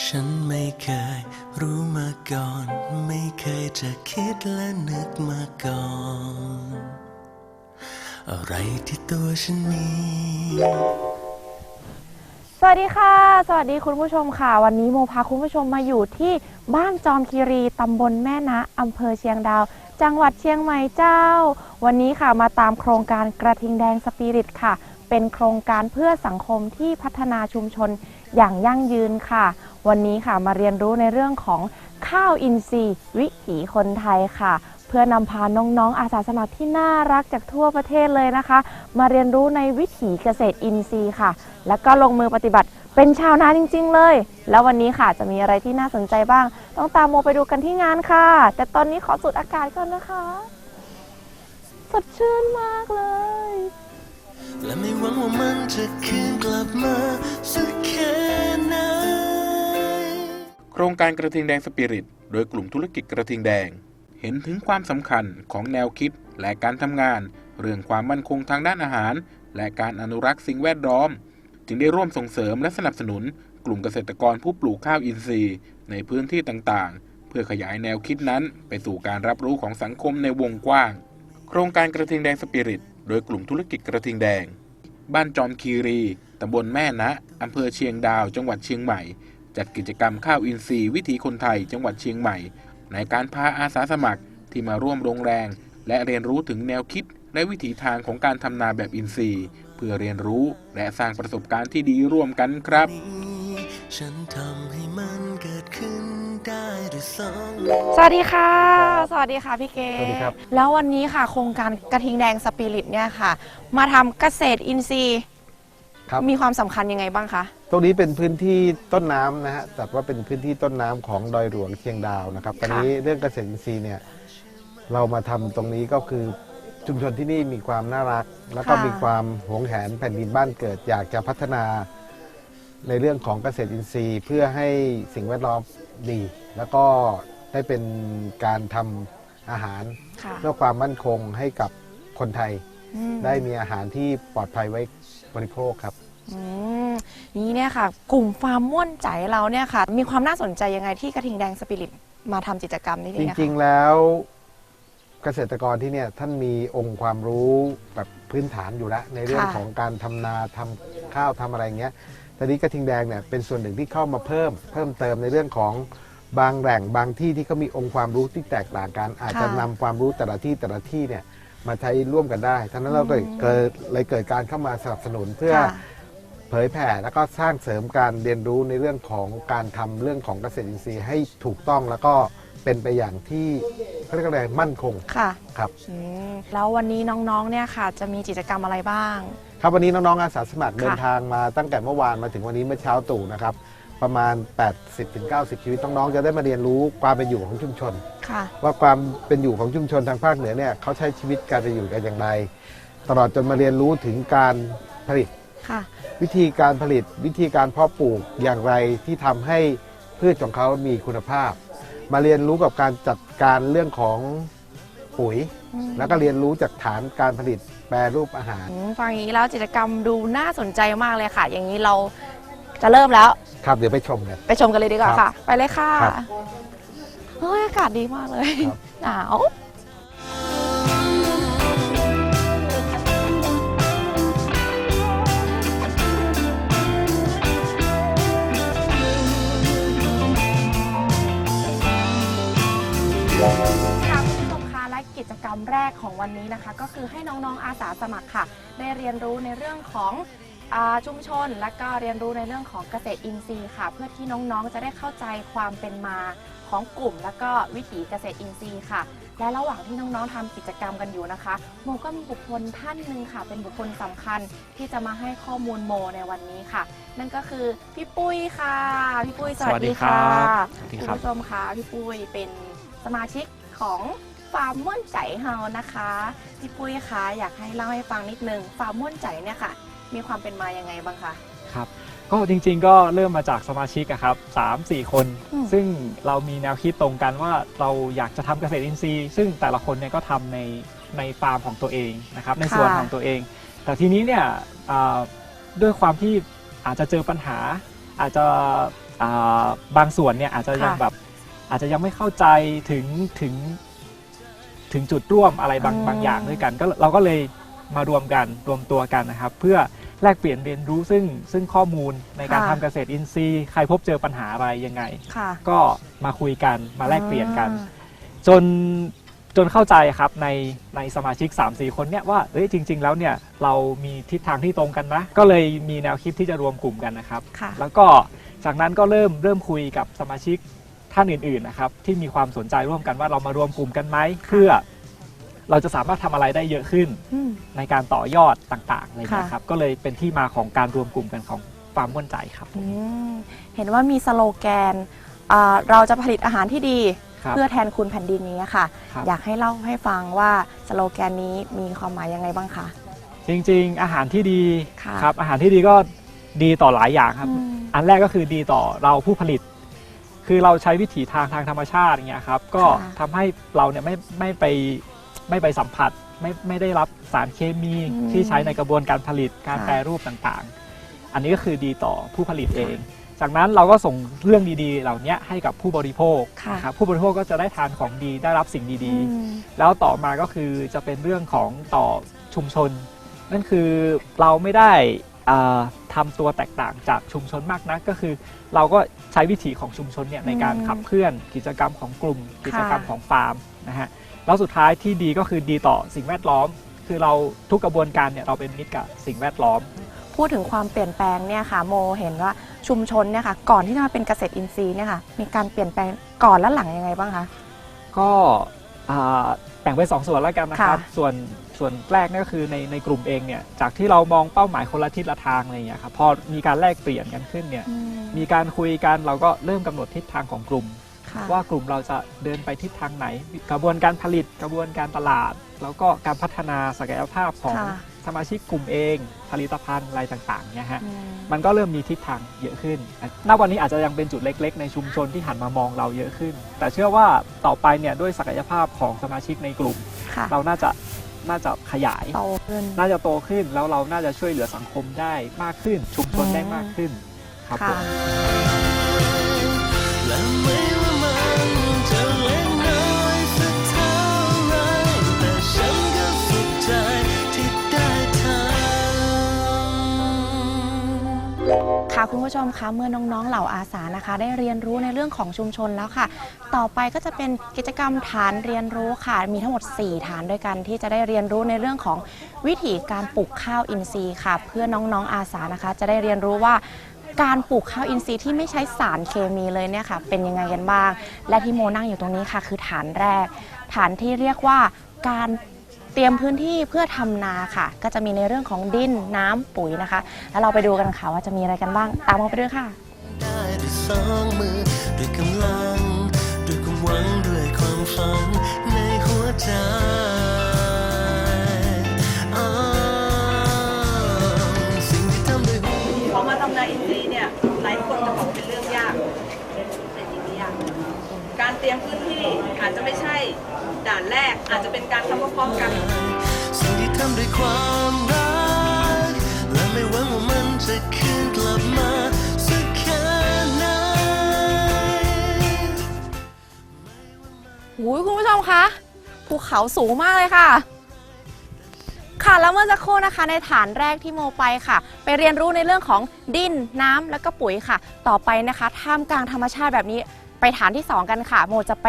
ฉันไม่เคยรู้มาก่อน ไม่เคยจะคิดและนึกมาก่อน อะไรที่ตัวฉันมี สวัสดีค่ะ สวัสดีคุณผู้ชมค่ะ วันนี้โมพาคุณผู้ชมมาอยู่ที่บ้านจอมคีรีตำบลแม่นะอำเภอเชียงดาว จังหวัดเชียงใหม่เจ้า วันนี้ค่ะมาตามโครงการกระทิงแดงสปิริตค่ะ เป็นโครงการเพื่อสังคมที่พัฒนาชุมชนอย่างยั่งยืนค่ะ วันนี้ค่ะมาเรียนรู้ในเรื่องของข้าวอินทรีย์วิถีคนไทยค่ะ เพื่อนำพาน้องๆอาสาสมัครที่น่ารักจากทั่วประเทศเลยนะคะ มาเรียนรู้ในวิถีเกษตรอินทรีย์ค่ะ แล้วก็ลงมือปฏิบัติเป็นชาวนาจริง ๆ เลย แล้ววันนี้ค่ะจะมีอะไรที่น่าสนใจบ้าง ต้องตามโมไปดูกันที่งานค่ะ แต่ตอนนี้ขอสูดอากาศก่อนนะคะสดชื่นมากเลย และไม่หวังว่ามันจะคืนกลับมาสักแค่ไหน โครงการกระทิงแดงสปิริต โดยกลุ่มธุรกิจกระทิงแดง เห็นถึงความสำคัญของแนวคิดและการทำงาน เรื่องความมั่นคงทางด้านอาหาร และการอนุรักษ์สิ่งแวดล้อม จึงได้ร่วมส่งเสริมและสนับสนุน กลุ่มเกษตรกรผู้ปลูกข้าวอินทรีย์ ในพื้นที่ต่างๆ เพื่อขยายแนวคิดนั้น ไปสู่การรับรู้ของสังคมในวงกว้าง โครงการกระทิงแดงสปิริต โดยกลุ่มธุรกิจกระทิงแดง บ้านจอมคีรีตำบลแม่นะอำเภอเชียงดาว จังหวัดเชียงใหม่ จัดกิจกรรมข้าวอินทรีย์วิถีคนไทยจังหวัดเชียงใหม่ ในการพาอาสาสมัครที่มาร่วมโรงแรง และเรียนรู้ถึงแนวคิดและวิถีทางของการทำนาแบบอินทรีย์ เพื่อเรียนรู้และสร้างประสบการณ์ที่ดีร่วมกันครับนี้ฉันทำให้มันเกิดขึ้นได้ด้วยสองสวัสดีค่ะ สวัสดีค่ะพี่เกสวัสดีครับ แล้ววันนี้ค่ะ โครงการกระทิงแดงสปิริตเนี่ยค่ะ มาทำเกษตรอินทรีย์ ครับ มีความสำคัญยังไงบ้างคะ ตรงนี้เป็นพื้นที่ต้นน้ำนะฮะจัดว่าเป็นพื้นที่ต้นน้ำของดอยหลวงเชียงดาวนะครับ ตอนนี้เรื่องเกษตรอินทรีย์เนี่ยเรามาทำตรงนี้ก็คือชุมชนที่นี่มีความน่ารัก แล้วก็มีความหวงแหนแผ่นดินบ้านเกิด อยากจะพัฒนาในเรื่องของเกษตรอินทรีย์ เพื่อให้สิ่งแวดล้อมดี แล้วก็ได้เป็นการทำอาหาร ค่ะ เพื่อความมั่นคงให้กับคนไทยอืม ได้มีอาหารที่ปลอดภัยไว้บริโภคครับอืมนี่เนี่ยค่ะ กลุ่มฟาร์มม่วนใจเราเนี่ยค่ะ มีความน่าสนใจยังไงที่กระทิงแดงสปิริตมาทำกิจกรรมนี้จเนี่ยริงค่ะๆแล้วเกษตรกรที่เนี่ยท่านมีองค์ความรู้แบบพื้นฐานอยู่แล้ว ในเรื่องค่ะของการทำนาทำข้าวทำอะไรเงี้ยตอนนี้กระทิงแดงเนี่ยเป็นส่วนหนึ่งที่เข้ามาเพิ่ม เพิ่มเติมในเรื่องของบางแหล่งบางที่ที่เขามีองค์ความรู้ที่แตกต่างกันอาจจะนำความรู้แต่ละที่แต่ละที่เนี่ย มาใช้ร่วมกันได้ทั้งนั้นเราก็เลยเกิดเลยเกิดการเข้ามาสนับสนุนเพื่อค่ะ เผยแผ่แล้วก็สร้างเสริมการเรียนรู้ในเรื่องของการทำเรื่องของเกษตรอินทรีย์ให้ถูกต้องแล้วก็เป็นไปอย่างที่เขาเรียกอะไรมั่นคงค่ะครับ อืมแล้ววันนี้น้องๆเนี่ยค่ะ จะมีกิจกรรมอะไรบ้าง ครับวันนี้น้องๆอาสาสมัครค่ะเดินทางมาตั้งแต่เมื่อวานมาถึงวันนี้เมื่อเช้าตรู่นะครับ ประมาณ 80-90 ชีวิตน้องๆจะได้มาเรียนรู้ความเป็นอยู่ของชุมชน ค่ะว่าความเป็นอยู่ของชุมชนทางภาคเหนือเนี่ยเขาใช้ชีวิตการเป็นอยู่กันอย่างไร ตลอดจนมาเรียนรู้ถึงการผลิต ค่ะ วิธีการผลิตวิธีการเพาะปลูกอย่างไรที่ทำให้พืชของเขามีคุณภาพ มาเรียนรู้กับการจัดการเรื่องของปุ๋ย อืม แล้วก็เรียนรู้จากฐานการผลิตแปรรูปอาหาร อืมฟังอย่างนี้แล้วกิจกรรมดูน่าสนใจมากเลยค่ะ อย่างนี้เรา จะเริ่มแล้ว ครับ เดี๋ยวไปชมกัน ไปชมกันเลยดีกว่าครับค่ะ ไปเลยค่ะครับเฮ้ยอากาศดีมากเลยครับ หนาวค่ะคุณผู้ชมคะและกิจกรรมแรกของวันนี้นะคะ ก็คือให้น้องๆอาสาสมัครค่ะ ได้เรียนรู้ในเรื่องของอา ชุมชน และก็เรียนรู้ในเรื่องของเกษตรอินทรีย์ค่ะ เพื่อที่น้องๆจะได้เข้าใจความเป็นมาของกลุ่ม และก็วิถีเกษตรอินทรีย์ค่ะ และระหว่างที่น้องๆทำกิจกรรมกันอยู่นะคะโมก็มีบุคคลท่านหนึ่งค่ะ เป็นบุคคลสำคัญที่จะมาให้ข้อมูลโมในวันนี้ค่ะ นั่นก็คือพี่ปุ้ยค่ะพี่ปุ้ยสวัสดีค่ะสวัสดีคุณครับผู้ชมคะพี่ปุ้ยเป็นสมาชิกของฟาร์มม่วนใจเฮานะคะพี่ปุ้ยคะอยากให้เล่าให้ฟังนิดนึงฟาร์มม่วนใจเนี่ยค่ะ มีความเป็นมายังไงบ้างคะ ครับ ก็จริงๆก็เริ่มมาจากสมาชิกอะครับสามสี่คน อืม ซึ่งเรามีแนวคิดตรงกันว่าเราอยากจะทำเกษตรอินทรีย์ ซึ่งแต่ละคนเนี่ยก็ทำในในฟาร์มของตัวเองนะครับ ในส่วนของตัวเอง แต่ทีนี้เนี่ยอ่าด้วยความที่อาจจะเจอปัญหา อาจจะอ่าบางส่วนเนี่ยอาจจะยังค่ะแบบอาจจะยังไม่เข้าใจถึงถึงถึงจุดร่วมอะไรบางอืม บางอย่างด้วยกันก็เราก็เลยมารวมกันรวมตัวกันนะครับ เพื่อ แลกเปลี่ยนเรียนรู้ซึ่งซึ่งข้อมูลในการทำเกษตรอินทรีย์ ใครพบเจอปัญหาอะไรยังไง ค่ะก็มาคุยกันมาแลกเปลี่ยนกัน อ่า จนจนเข้าใจครับในในสมาชิก 3-4 คนเนี่ยว่าเอ้ยจริง ๆ แล้วเนี่ยเรามีทิศทางที่ตรงกันนะ ก็เลยมีแนวคิดที่จะรวมกลุ่มกันนะครับ ค่ะ แล้วก็จากนั้นก็เริ่มเริ่มคุยกับสมาชิกท่านอื่นๆนะครับที่มีความสนใจร่วมกันว่าเรามารวมกลุ่มกันไหมเพื่อ เราจะสามารถทำอะไรได้เยอะขึ้นอืม ในการต่อยอดต่างๆอะไรเลยนะครับก็เลยเป็นที่มาของการรวมกลุ่มกันของฟาร์มม่วนใจครับอืมเห็นว่ามีสโลแกนอ่าเราจะผลิตอาหารที่ดี ครับ เพื่อแทนคุณแผ่นดินนี้ค่ะ ครับ อยากให้เล่าให้ฟังว่าสโลแกนนี้มีความหมายยังไงบ้างคะ จริง ๆ อาหารที่ดีค่ะ ครับอาหารที่ดีก็ดีต่อหลายอย่างครับ อืม อันแรกก็คือดีต่อเราผู้ผลิต คือเราใช้วิถีทางทางธรรมชาติอย่างเงี้ยครับ ก็ค่ะ ทำให้เราเนี่ยไม่ไม่ไป ไม่ไปสัมผัสไม่ไม่ได้รับสารเคมีอืมที่ใช้ในกระบวนการผลิตการค่ะแปรรูปต่างๆ อันนี้ก็คือดีต่อผู้ผลิตเอง จากนั้นเราก็ส่งเรื่องดีๆ เหล่านี้ให้กับผู้บริโภคค่ะนะครับผู้บริโภคก็จะได้ทานของดีได้รับสิ่งดีอืๆมแล้วต่อมาก็คือจะเป็นเรื่องของต่อชุมชน นั่นคือเราไม่ได้อ่าทำตัวแตกต่างจากชุมชนมากนักก็คือ เราก็ใช้วิถีของชุมชนเนี่ยในการอืมขับเคลื่อนกิจกรรมของกลุ่มค่ะกิจกรรมของฟาร์ม นะฮะแล้วสุดท้ายที่ดีก็คือดีต่อสิ่งแวดล้อม คือเราทุกกระบวนการเนี่ยเราเป็นมิตรกับสิ่งแวดล้อม พูดถึงความเปลี่ยนแปลงเนี่ยค่ะโมเห็นว่าชุมชนเนี่ยค่ะก่อนที่จะมาเป็นเกษตรอินทรีย์เนี่ยค่ะมีการเปลี่ยนแปลงก่อนและหลังยังไงบ้างคะก็อ่าแบ่งเป็นสองส่วนแล้วกันนะครับ ค่ะ ส่วนส่วนแรกเนี่ยก็คือในในกลุ่มเองเนี่ยจากที่เรามองเป้าหมายคนละทิศละทางอะไรอย่างเงี้ยครับพอมีการแลกเปลี่ยนกันขึ้นเนี่ยอืมมีการคุยกันเราก็เริ่มกำหนดทิศทางของกลุ่มค่ะ ว่ากลุ่มเราจะเดินไปทิศทางไหน กระบวนการผลิตกระบวนการตลาด แล้วก็การพัฒนาศักยภาพของค่ะสมาชิกกลุ่มเอง ผลิตภัณฑ์อะไรต่างๆเนี่ยฮะอืมมันก็เริ่มมีทิศทางเยอะขึ้นณวันนี้อาจจะยังเป็นจุดเล็ก ๆ ในชุมชนที่หันมามองเราเยอะขึ้น แต่เชื่อว่าต่อไปเนี่ยด้วยศักยภาพของสมาชิกในกลุ่มค่ะเราน่าจะน่าจะขยายโตขึ้นน่าจะโตขึ้นแล้วเราน่าจะช่วยเหลือสังคมได้มากขึ้น ชุมชนได้มากขึ้นครับผค่ะม ค่ะคุณผู้ชมคะเมื่อน้องๆเหล่าอาสานะคะ ได้เรียนรู้ในเรื่องของชุมชนแล้วค่ะ ต่อไปก็จะเป็นกิจกรรมฐานเรียนรู้ค่ะ มีทั้งหมด 4 ฐานด้วยกันที่จะได้เรียนรู้ในเรื่องของวิธีการปลูกข้าวอินทรีย์ค่ะ เพื่อน้องๆอาสานะคะ จะได้เรียนรู้ว่าการปลูกข้าวอินทรีย์ที่ไม่ใช้สารเคมีเลยเนี่ยค่ะ เป็นยังไงกันบ้าง และที่โมนั่งอยู่ตรงนี้ค่ะ คือฐานแรก ฐานที่เรียกว่าการ เตรียมพื้นที่เพื่อทำนาค่ะ ก็จะมีในเรื่องของดินน้ำปุ๋ยนะคะ แล้วเราไปดูกันค่ะว่าจะมีอะไรกันบ้าง ตามมาไปด้วยค่ะได้ด้วยสองมือด้วยกำลังด้วยความหวังด้วยความฝันในหัวใจ เตรียมพื้นที่อาจจะไม่ใช่ด่านแรก อาจจะเป็นการทำพร้อมๆกัน สิ่งที่ทำด้วยความรัก และไม่หวังว่ามันจะคืนกลับมาสักแค่ไหน หูยคุณผู้ชมคะภูเขาสูงมากเลยค่ะ ค่ะแล้วเมื่อสักครู่นะคะ ในฐานแรกที่โมไปค่ะ ไปเรียนรู้ในเรื่องของดินน้ำแล้วก็ปุ๋ยค่ะ ต่อไปนะคะท่ามกลางธรรมชาติแบบนี้ ไปฐานที่ 2 กันค่ะ โมจะไป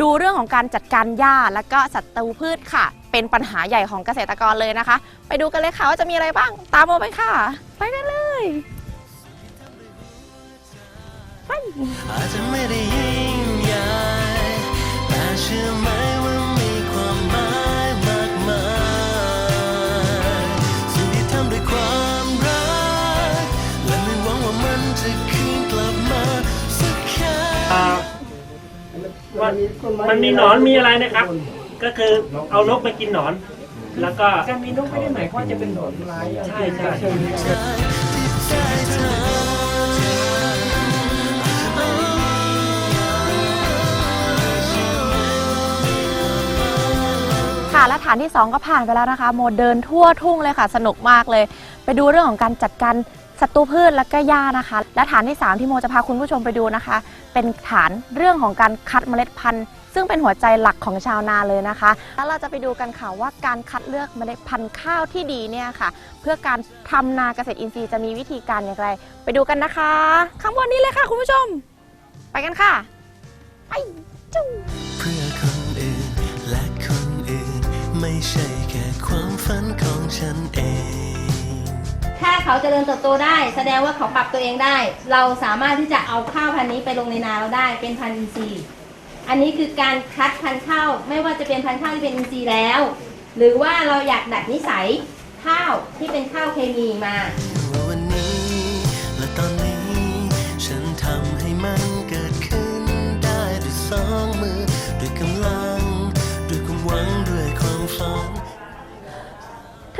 ดูเรื่องของการจัดการหญ้าและก็สัตวูพืชค่ะ เป็นปัญหาใหญ่ของเกษตรกรเลยนะคะ ไปดูกันเลยค่ะว่าจะมีอะไรบ้าง ตามโมไปค่ะ ไปกันเลยอาจจะไม่ได้ยิ่งใหญ่แต่เชื่อไหม มันมันมีหนอนมีอะไรนะครับ ก็คือเอานกมากินหนอน แล้วก็การมีนกไม่ได้หมายความจะเป็นหนอนร้ายใช่ใช่ได้เธอค่ะและฐานที่ 2 ก็ผ่านไปแล้วนะคะ โมเดินทั่วทุ่งเลยค่ะ สนุกมากเลย ไปดูเรื่องของการจัดการ ศัตรูพืชและก็หญ้านะคะ และฐานที่ 3 ที่โมจะพาคุณผู้ชมไปดูนะคะ เป็นฐานเรื่องของการคัดเมล็ดพันธุ์ซึ่งเป็นหัวใจหลักของชาวนาเลยนะคะ แล้วเราจะไปดูกันค่ะว่าการคัดเลือกเมล็ดพันธุ์ข้าวที่ดีเนี่ยค่ะ เพื่อการทำนาเกษตรอินทรีย์จะมีวิธีการอย่างไร ไปดูกันนะคะ ข้างบนนี้เลยค่ะคุณผู้ชม ไปกันค่ะ ไปจุ๊เพื่อคนอื่นและคนอื่น ไม่ใช่แค่ความฝันของฉันเอง ถ้าเขาเจริญเติบโตได้ แสดงว่าเขาปรับตัวเองได้ เราสามารถที่จะเอาข้าวพันธุ์นี้ไปลงในนาเราได้เป็นพันธุ์อินทรีย์อันนี้คือการคัดพันธุ์ข้าวไม่ว่าจะเป็นพันธุ์ข้าวที่เป็นอินทรีย์แล้ว หรือว่าเราอยากดัดนิสัยข้าวที่เป็นข้าวเคมีมาวันนี้และตอน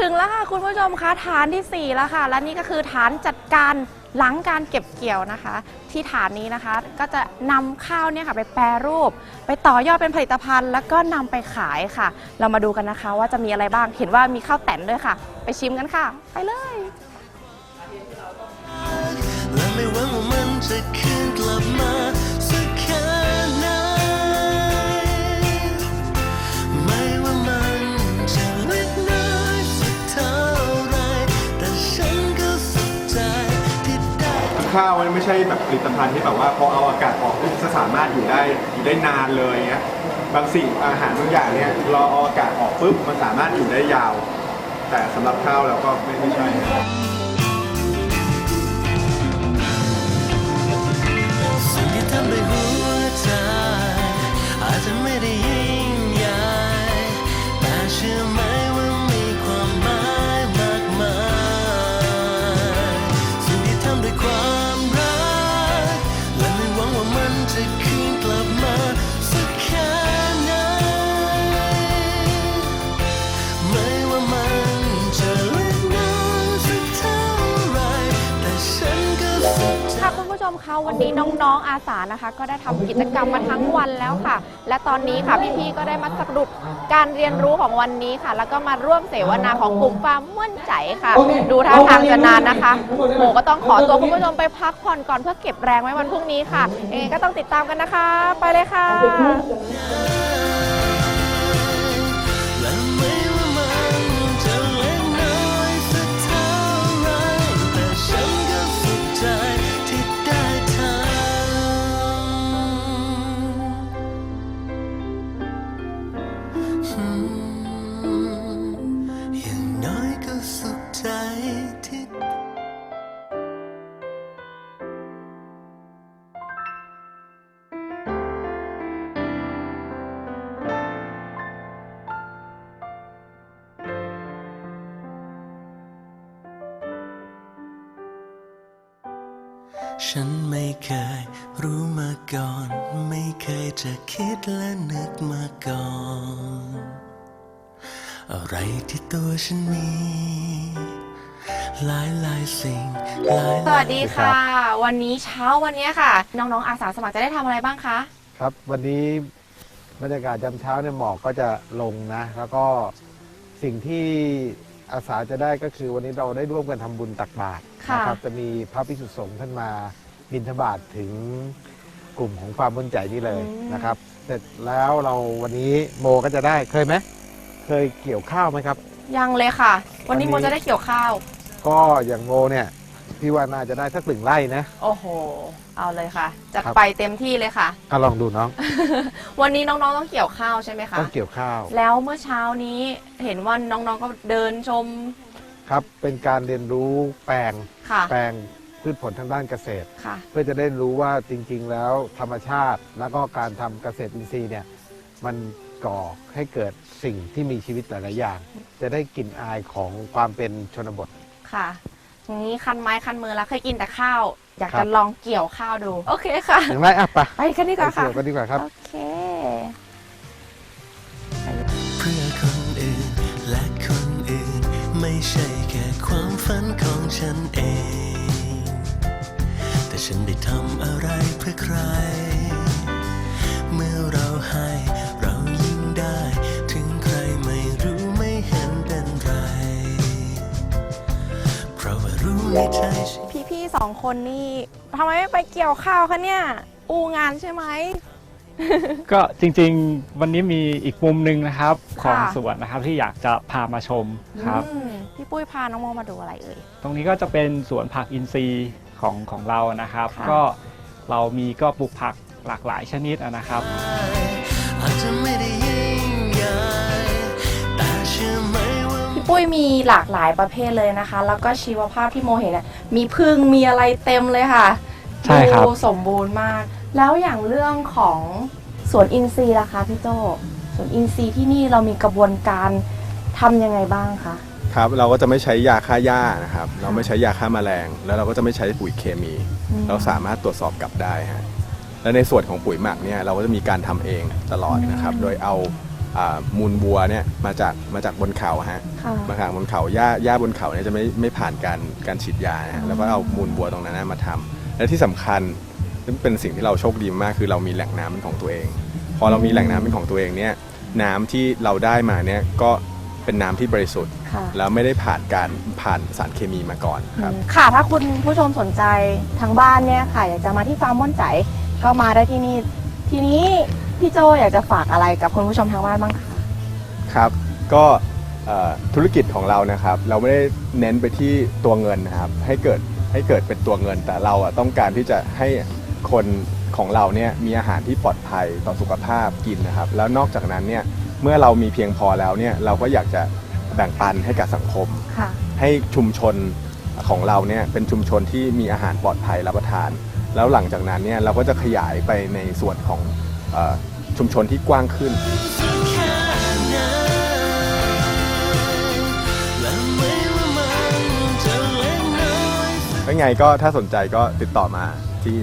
ถึงแล้วค่ะคุณผู้ชมคะฐานที่ 4 แล้วค่ะ และนี่ก็คือฐานจัดการหลังการเก็บเกี่ยวนะคะ ที่ฐานนี้นะคะก็จะนำข้าวเนี่ยค่ะไปแปรรูป ไปต่อยอดเป็นผลิตภัณฑ์ แล้วก็นำไปขายค่ะ เรามาดูกันนะคะว่าจะมีอะไรบ้างเห็นว่ามีข้าวแตนด้วยค่ะ ไปชิมกันค่ะ ไปเลย และไม่ว่ามันจะคื ข้าวมันไม่ใช่แบบผลิตภัณฑ์ที่แบบว่าพอเอาอากาศออกปุ๊บจะสามารถอยู่ได้อยู่ได้นานเลยเงี้ยบางสิ่งอาหารบางอย่างเนี่ยรอเอาอากาศออกปุ๊บมันสามารถอยู่ได้ยาว แต่สำหรับข้าวเราก็ไม่ไม่ใช่ องๆอาสานะคะ ก็ได้ทำกิจกรรมมาทั้งวันแล้วค่ะ และตอนนี้ค่ะพี่ๆก็ได้มาสรุปการเรียนรู้ของวันนี้ค่ะ แล้วก็มาร่วมเสวนาของกลุ่มฟาร์มม่วนใจค่ะ ดูท่าทางจะนานนะคะโหก็ต้องขอตัวคุณผู้ชมไปพักผ่อนก่อนเพื่อเก็บแรงไว้วันพรุ่งนี้ค่ะยังไงก็ต้องติดตามกันนะคะ ไปเลยค่ะและ ก่อน ไม่เคยจะคิดและนึกมาก่อน อะไรที่ตัวฉันมี หลายหลายๆสิ่งหลายสวัสดีค่ะ วันนี้เช้าวันนี้ค่ะ น้องๆอาสาสมัครจะได้ทำอะไรบ้างคะครับ วันนี้บรรยากาศยามเช้าเนี่ยหมอกก็จะลงนะ แล้วก็สิ่งที่อาสาจะได้ก็คือวันนี้เราได้ร่วมกันทำบุญตักบาตรค่ะนะครับจะมีพระภิกษุสงฆ์ท่านมาบิณฑบาตถึง กลุ่มของความบุญใจนี่เลยนะครับ เสร็จแล้วเราวันนี้โมก็จะได้เคยไหมเคยเกี่ยวข้าวไหมครับ ยังเลยค่ะวันนี้วันนี้โมจะได้เกี่ยวข้าว ก็อย่างโมเนี่ยพี่ว่าน่าจะได้สักหนึ่งไร่นะ โอ้โห เอาเลยค่ะ จัดครับ ไปเต็มที่เลยค่ะ ก็ลองดูน้อง วันนี้น้องๆต้องเกี่ยวข้าวใช่ไหมคะ ต้องเกี่ยวข้าวแล้วเมื่อเช้านี้เห็นว่าน้องๆก็เดินชมครับ เป็นการเรียนรู้แปลงค่ะ แปลง พืชผลทางด้านเกษตร ค่ะ เพื่อจะได้รู้ว่าจริง ๆ แล้วธรรมชาติ แล้วก็การทำเกษตรอินทรีย์เนี่ยมันก่อให้เกิดสิ่งที่มีชีวิตหลายๆอย่าง จะได้กลิ่นอายของความเป็นชนบท ค่ะอย่างนี้คันไม้คันมือแล้วเคยกินแต่ข้าว อยากครัจะบ ลองเกี่ยวข้าวดู โอเคค่ะ อย่างไรอะไปไปกันดีกว่าไปค่ะ เกี่ยวกันดีกว่าครับ โอเค เพื่อคนอื่นและคนอื่น ไม่ใช่แค่ความฝันของฉันเองแต่ ฉันได้ทำอะไรเพื่อใคร เมื่อเราให้เรายิ่งได้ ถึงใครไม่รู้ไม่เห็นเป็นไร เพราะว่ารู้ในใจฉัน พี่พี่สองคนนี่ทำไมไม่ไปเกี่ยวข้าวคะเนี่ย อูงานใช่ไหม ก็จริงๆ วันนี้มีอีกมุมหนึ่งนะครับของค่ะ สวนนะครับที่อยากจะพามาชมครับ อืมพี่ปุ้ยพาน้องโมมาดูอะไรเอ่ย ตรงนี้ก็จะเป็นสวนผักอินทรีย์ ของของเรานะครับ ค่ะ ก็เรามีก็ปลูกผักหลากหลายชนิดนะครับ อาจจะไม่ได้ยิ่งใหญ่แต่เชื่อไหมว่า พี่ปุ้ยมีหลากหลายประเภทเลยนะคะ แล้วก็ชีวภาพที่โมเห็นน่ะมีพึ่งมีอะไรเต็มเลยค่ะใช่ครับ ดูสมบูรณ์มาก แล้วอย่างเรื่องของสวนอินทรีย์ล่ะคะพี่โจสวนอินทรีย์ที่นี่เรามีกระบวนการทำยังไงบ้างคะ ครับเราก็จะไม่ใช้ยาฆ่าหญ้านะครับ เราไม่ใช้ยาฆ่าแมลง แล้วเราก็จะไม่ใช้ปุ๋ยเคมีอืมเราสามารถตรวจสอบกลับได้ฮะและในส่วนของปุ๋ยหมักเนี่ยเราก็จะมีการทำเองตลอดนะครับ โดยเอาอ่ามูลวัวเนี่ยมาจากมาจากบนเขาฮะค่ะมาจากบนเขาหญ้าหญ้าบนเขาเนี่ยจะไม่ไม่ผ่านการการฉีดยานะฮะแล้วก็เอามูลวัวตรงนั้นนะมาทำและที่สำคัญซึ่งเป็นสิ่งที่เราโชคดีมากคือเรามีแหล่งน้ำเป็นของตัวเอง พอเรามีแหล่งน้ำเป็นของตัวเองเนี่ยน้ำที่เราได้มาเนี่ยก็ เป็นน้ำที่บริสุทธิ์ ค่ะ แล้วไม่ได้ผ่านการผ่านสารเคมีมาก่อนครับ ค่ะ ถ้าคุณผู้ชมสนใจทางบ้านเนี่ยค่ะ อยากจะมาที่ฟาร์มม่อนใจก็มาได้ที่นี่ ทีนี้พี่โจอยากจะฝากอะไรกับคุณผู้ชมทางบ้านบ้างคะ ครับ ก็เอ่อธุรกิจของเรานะครับ เราไม่ได้เน้นไปที่ตัวเงินนะครับ ให้เกิดให้เกิดเป็นตัวเงิน แต่เราอะต้องการที่จะให้คนของเราเนี่ยมีอาหารที่ปลอดภัยต่อสุขภาพกินนะครับ แล้วนอกจากนั้นเนี่ย เมื่อเรามีเพียงพอแล้วเนี่ยเราก็อยากจะแบ่งปันให้กับสังคม ค่ะ ให้ชุมชนของเราเนี่ยเป็นชุมชนที่มีอาหารปลอดภัยรับประทาน แล้วหลังจากนั้นเนี่ยเราก็จะขยายไปในส่วนของเออชุมชนที่กว้างขึ้นแค่ไหนและไม่ว่ามันจะเล็กน้อยไม่ไงก็ถ้าสนใจก็ติดต่อมาที่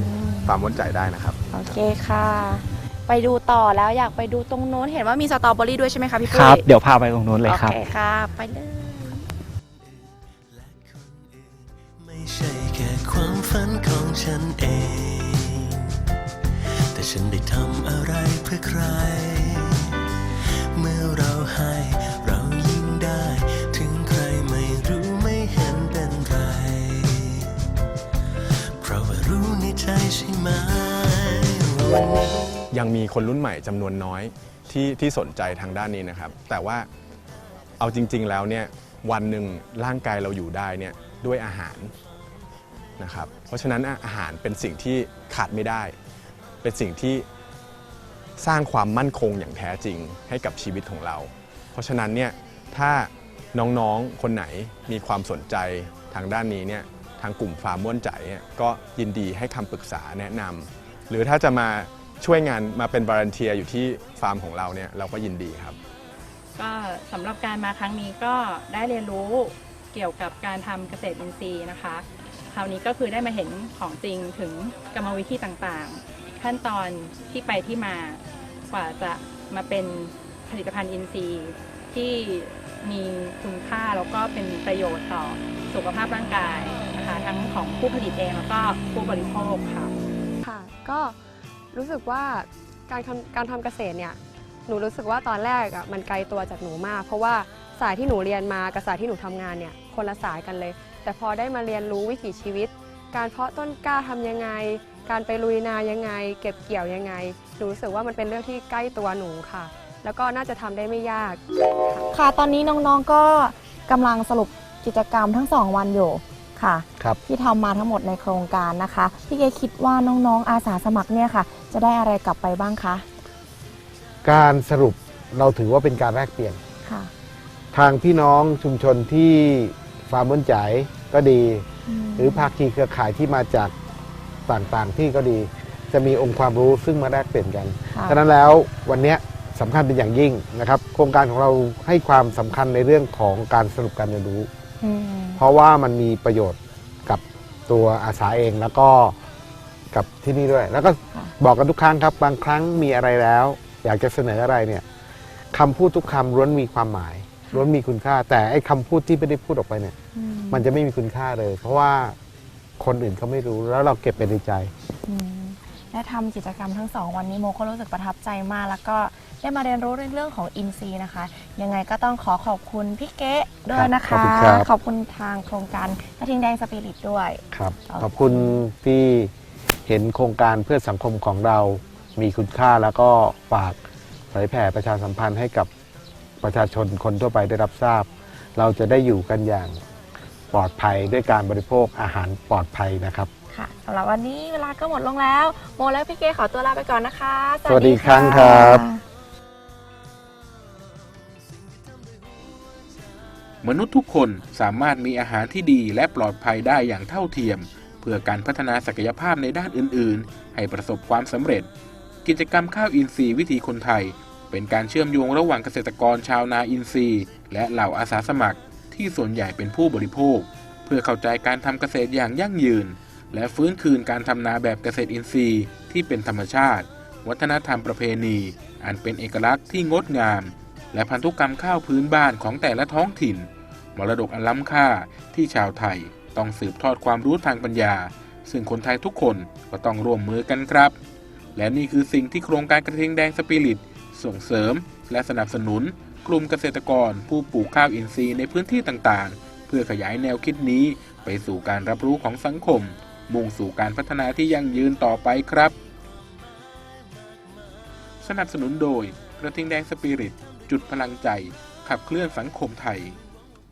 ฟาร์มม้วนใจได้นะครับ โอเคค่ะ ไปดูต่อแล้วอยากไปดูตรงโน้นเห็นว่ามีสตรอเบอรี่ด้วยใช่ไหมคะพี่ปุ้คยรับ เดี๋ยวพาไปตรงนู้นเลยครับ โอเคค่ะไปเลย ไม่ใช่แค่ความฝันของฉันเอง แต่ฉันได้ทำอะไรเพื่อใคร ยังมีคนรุ่นใหม่จำนวนน้อยที่ที่สนใจทางด้านนี้นะครับ แต่ว่าเอาจริง ๆ แล้วเนี่ยวันหนึ่งร่างกายเราอยู่ได้เนี่ยด้วยอาหารนะครับ เพราะฉะนั้นอาหารเป็นสิ่งที่ขาดไม่ได้ เป็นสิ่งที่สร้างความมั่นคงอย่างแท้จริงให้กับชีวิตของเรา เพราะฉะนั้นเนี่ยถ้าน้องๆ คนไหนมีความสนใจทางด้านนี้เนี่ยทางกลุ่มฟาร์มม่วนใจก็ยินดีให้คำปรึกษาแนะนำหรือถ้าจะมา ช่วยงานมาเป็นบริเทียอยู่ที่ฟาร์มของเราเนี่ยเราก็ยินดีครับ ก็สำหรับการมาครั้งนี้ก็ได้เรียนรู้เกี่ยวกับการทำเกษตรอินทรีย์นะคะ คราวนี้ก็คือได้มาเห็นของจริงถึงกรรมวิธีต่างๆ ขั้นตอนที่ไปที่มากว่าจะมาเป็นผลิตภัณฑ์อินทรีย์ที่มีคุณค่าแล้วก็เป็นประโยชน์ต่อสุขภาพร่างกายนะคะ ทั้งของผู้ผลิตเองแล้วก็ผู้บริโภคค่ะ ค่ะ ก็ รู้สึกว่าการทำการทำเกษตรเนี่ยหนูรู้สึกว่าตอนแรกอะมันไกลตัวจากหนูมาก เพราะว่าสายที่หนูเรียนมากับสายที่หนูทำงานเนี่ยคนละสายกันเลย แต่พอได้มาเรียนรู้วิถีชีวิต การเพาะต้นกล้าทำยังไง การไปลุยนายังไง เก็บเกี่ยวยังไงหนูรู้สึกว่ามันเป็นเรื่องที่ใกล้ตัวหนูค่ะ แล้วก็น่าจะทำได้ไม่ยากค่ะตอนนี้น้องๆก็กำลังสรุปกิจกรรมทั้งสองวันอยู่ ค่ะ ครับ ที่ทำมาทั้งหมดในโครงการนะคะ พี่เกคิดว่าน้องๆอาสาสมัครเนี่ยค่ะ จะได้อะไรกลับไปบ้างคะการสรุปเราถือว่าเป็นการแลกเปลี่ยน ค่ะทางพี่น้องชุมชนที่ฟาร์มบนจ่ายก็ดีมหรือภาคีเครือข่ายที่มาจากต่างๆที่ก็ดี จะมีองค์ความรู้ซึ่งมาแลกเปลี่ยนกัน ค่ะฉะนั้นแล้ววันเนี้ยสำคัญเป็นอย่างยิ่งนะครับ โครงการของเราให้ความสำคัญในเรื่องของการสรุปการเรียนรู้ อืม เพราะว่ามันมีประโยชน์กับตัวอาสาเองแล้วก็กับที่นี่ด้วย แล้วก็ค่ะบอกกันทุกครั้งครับ บางครั้งมีอะไรแล้ว อยากจะเสนออะไรเนี่ยคำพูดทุกคำล้วนมีความหมายล้วนมีคุณค่า แต่ไอ้คำพูดที่ไม่ได้พูดออกไปเนี่ยอืมมันจะไม่มีคุณค่าเลย เพราะว่าคนอื่นเขาไม่รู้แล้วเราเก็บไปในใจอืมได้ทำกิจกรรมทั้งสองวันนี้โมก็รู้สึกประทับใจมาก แล้วก็ ได้มาเรียนรู้เรื่องของอินซีย์นะคะ ยังไงก็ต้องขอขอบคุณพี่เก๊ด้วยนะขอบคะคุณครับ ขอบคุณทางโครงการกระทิงแดงสปิริตด้วย ครับครับ ขอบคุณที่เห็นโครงการเพื่อสังคมของเรามีคุณค่าแล้วก็ฝากเผยแผ่ประชาสัมพันธ์ให้กับประชาชนคนทั่วไปได้รับทราบ เราจะได้อยู่กันอย่างปลอดภัยด้วยการบริโภคอาหารปลอดภัยนะครับ ค่ะสำหรับวันนี้เวลาก็หมดลงแล้ว โมและพี่เก๊ขอตัวลาไปก่อนนะคะสวัสดีครั้งครับ มนุษย์ทุกคนสามารถมีอาหารที่ดีและปลอดภัยได้อย่างเท่าเทียม เพื่อการพัฒนาศักยภาพในด้านอื่น ๆ ให้ประสบความสำเร็จ กิจกรรมข้าวอินทรีย์วิถีคนไทย เป็นการเชื่อมโยงระหว่างเกษตรกรชาวนาอินทรีย์ และเหล่าอาสาสมัคร ที่ส่วนใหญ่เป็นผู้บริโภค เพื่อเข้าใจการทำเกษตรอย่างยั่งยืน และฟื้นคืนการทำนาแบบเกษตรอินทรีย์ ที่เป็นธรรมชาติ วัฒนธรรมประเพณี อันเป็นเอกลักษณ์ที่งดงาม และพันธุกรรมข้าวพื้นบ้านของแต่ละท้องถิ่น มรดกอันล้ำค่าที่ชาวไทยต้องสืบทอดความรู้ทางปัญญา ซึ่งคนไทยทุกคนก็ต้องร่วมมือกันครับ และนี่คือสิ่งที่โครงการกระทิงแดงสปิริตส่งเสริม และสนับสนุน กลุ่มเกษตรกร ผู้ปลูกข้าวอินทรีย์ในพื้นที่ต่างๆ เพื่อขยายแนวคิดนี้ไปสู่การรับรู้ของสังคม มุ่งสู่การพัฒนาที่ยั่งยืนต่อไปครับ สนับสนุนโดยกระทิงแดงสปิริต จุดพลังใจ ขับเคลื่อนสังคมไทย